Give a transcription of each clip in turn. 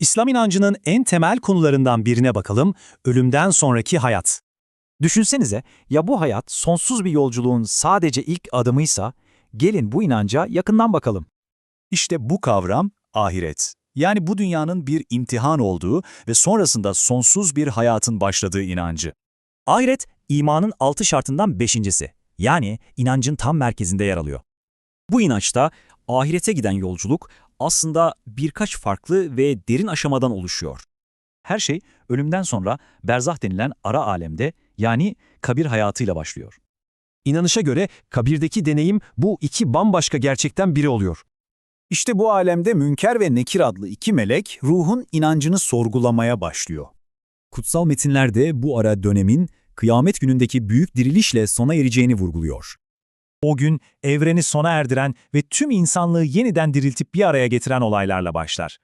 İslam inancının en temel konularından birine bakalım, ölümden sonraki hayat. Düşünsenize ya bu hayat sonsuz bir yolculuğun sadece ilk adımıysa, gelin bu inanca yakından bakalım. İşte bu kavram ahiret. Yani bu dünyanın bir imtihan olduğu ve sonrasında sonsuz bir hayatın başladığı inancı. Ahiret, imanın altı şartından beşincisi. Yani inancın tam merkezinde yer alıyor. Bu inançta ahirete giden yolculuk aslında birkaç farklı ve derin aşamadan oluşuyor. Her şey ölümden sonra berzah denilen ara alemde yani kabir hayatıyla başlıyor. İnanışa göre kabirdeki deneyim bu iki bambaşka gerçekten biri oluyor. İşte bu alemde Münker ve Nekir adlı iki melek ruhun inancını sorgulamaya başlıyor. Kutsal metinlerde bu ara dönemin kıyamet günündeki büyük dirilişle sona ereceğini vurguluyor. O gün evreni sona erdiren ve tüm insanlığı yeniden diriltip bir araya getiren olaylarla başlar.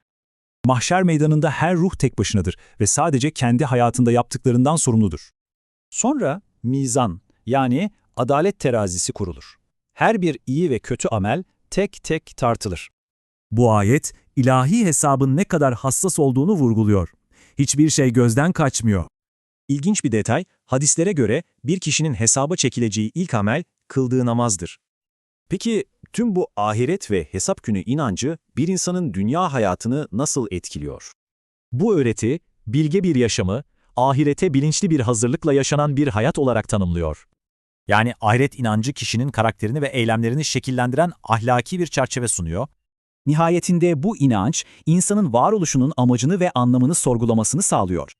Mahşer meydanında her ruh tek başınadır ve sadece kendi hayatında yaptıklarından sorumludur. Sonra mizan yani adalet terazisi kurulur. Her bir iyi ve kötü amel tek tek tartılır. Bu ayet ilahi hesabın ne kadar hassas olduğunu vurguluyor. Hiçbir şey gözden kaçmıyor. İlginç bir detay, hadislere göre bir kişinin hesaba çekileceği ilk amel kıldığı namazdır. Peki tüm bu ahiret ve hesap günü inancı bir insanın dünya hayatını nasıl etkiliyor? Bu öğreti, bilge bir yaşamı, ahirete bilinçli bir hazırlıkla yaşanan bir hayat olarak tanımlıyor. Yani ahiret inancı kişinin karakterini ve eylemlerini şekillendiren ahlaki bir çerçeve sunuyor. Nihayetinde bu inanç, insanın varoluşunun amacını ve anlamını sorgulamasını sağlıyor.